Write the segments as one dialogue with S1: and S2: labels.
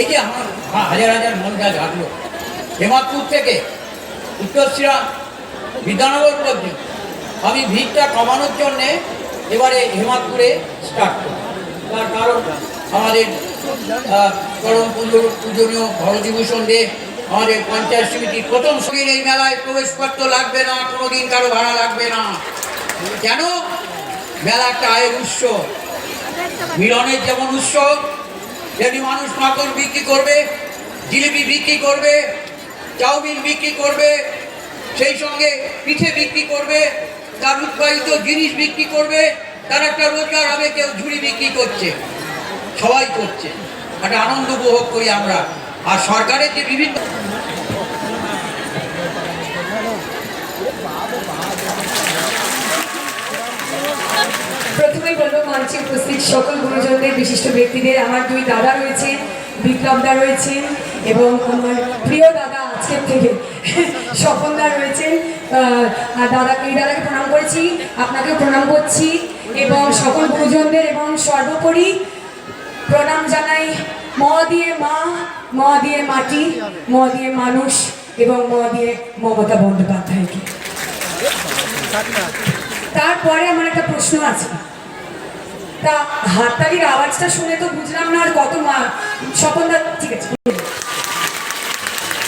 S1: এই যে আমার হাজার হাজার মনটা জাগলো। হেমাদপুর থেকে উত্তরশিরা বিদ্যানগর পর্যন্ত। আমি ভিড়টা কমানোর জন্যে এবারে হেমাদপুরে স্টার্ট করি তার কারণ আমাদের পুজো, পূজনীয় ভরতভূষণ দে আমাদের পঞ্চায়েত সমিতির প্রথম সঙ্গীর এই মেলায় প্রবেশপত্র লাগবে না, কোনোদিন কারও ভাড়া লাগবে না। কেন? মেলা একটা আয়ের উৎস মিলনের যেমন উৎসব যেমনি মানুষ মাখন বিক্রি করবে, জিলিপি বিক্রি করবে, চাউমিন বিক্রি করবে, সেই সঙ্গে পিঠে বিক্রি করবে, তার উৎপাদিত জিনিস বিক্রি করবে, তার একটা রোজগার হবে, কেউ ঝুড়ি বিক্রি করছে। সবাই করছে। একটা আনন্দ উপভোগ করি আমরা। আর সরকারের যে বিভিন্ন
S2: প্রথমেই বলব, মঞ্চে উপস্থিত সকল গুরুজনদের, বিশিষ্ট ব্যক্তিদের। আমার দুই দাদা রয়েছেন বিপ্লবদা রয়েছেন, এবং আমার প্রিয় দাদা আজকের থেকে স্বপনদা রয়েছেন। আর দাদাকে দাদাকে প্রণাম করেছি আপনাকে প্রণাম করছি, এবং সকল গুরুজনদের, এবং সর্বোপরি প্রণাম জানাই ম দিয়ে মা, ম দিয়ে মাটি, ম দিয়ে মানুষ, এবং ম দিয়ে মমতা বন্দ্যোপাধ্যায়কে। তারপরে আমার একটা প্রশ্ন আছে। তা হাততালির আওয়াজটা শুনে তো বুঝলাম না আর কত মা স্বপনদা ঠিক আছে।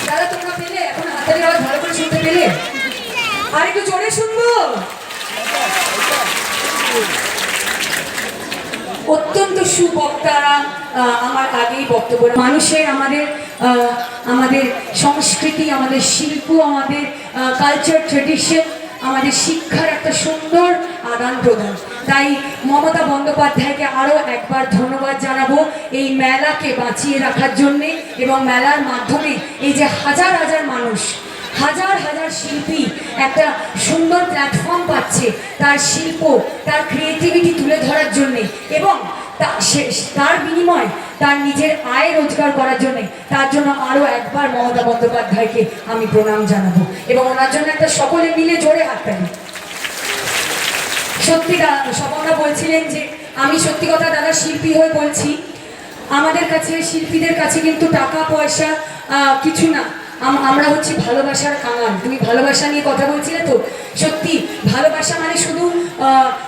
S2: দাদা, তোমরা পেলে? এখন হাততালির আওয়াজ ভালো করে শুনতে পেলে? আর একটু জোরে শুনব? অত্যন্ত সুবক্তারা আমার আগেই বক্তব্য মানুষের আমাদের আমাদের সংস্কৃতি, আমাদের শিল্প, আমাদের কালচার ট্রেডিশন আমাদের শিক্ষার একটা সুন্দর আদান প্রদান। তাই মমতা বন্দ্যোপাধ্যায়কে আরও একবার ধন্যবাদ জানাব এই মেলাকে বাঁচিয়ে রাখার জন্যে এবং মেলার মাধ্যমে এই যে হাজার হাজার মানুষ, হাজার হাজার শিল্পী একটা সুন্দর প্ল্যাটফর্ম পাচ্ছে তার শিল্প, তার ক্রিয়েটিভিটি তুলে ধরার জন্যে এবং তার বিনিময়, তার নিজের আয় রোজগার করার জন্যে, তার জন্য আরও একবার মমতা বন্দ্যোপাধ্যায়কে আমি প্রণাম জানাব এবং ওনার জন্য একটা সকলে মিলে জোরে হাততালি সত্যি স্বপনদা বলছিলেন যে, আমি সত্যি কথা দাদা শিল্পী হয়ে বলছি, আমাদের কাছে, শিল্পীদের কাছে কিন্তু টাকা, পয়সা কিছু না। আমরা হচ্ছে ভালোবাসার কাঙাল। তুমি ভালোবাসা নিয়ে কথা বলছিলে তো? সত্যি, ভালোবাসা মানে শুধু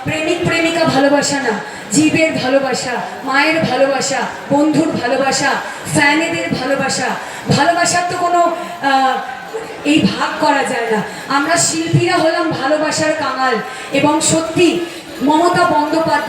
S2: প্রেমিক, প্রেমিকা ভালোবাসা না, জীবের ভালোবাসা, মায়ের ভালোবাসা, বন্ধুর ভালোবাসা, ফ্যানেদের ভালোবাসা। ভালোবাসার তো কোনো এই ভাগ করা যায় না। আমরা শিল্পীরা হলাম ভালোবাসার কাঙাল। এবং সত্যি, মমতা বন্দ্যোপাধ্যায়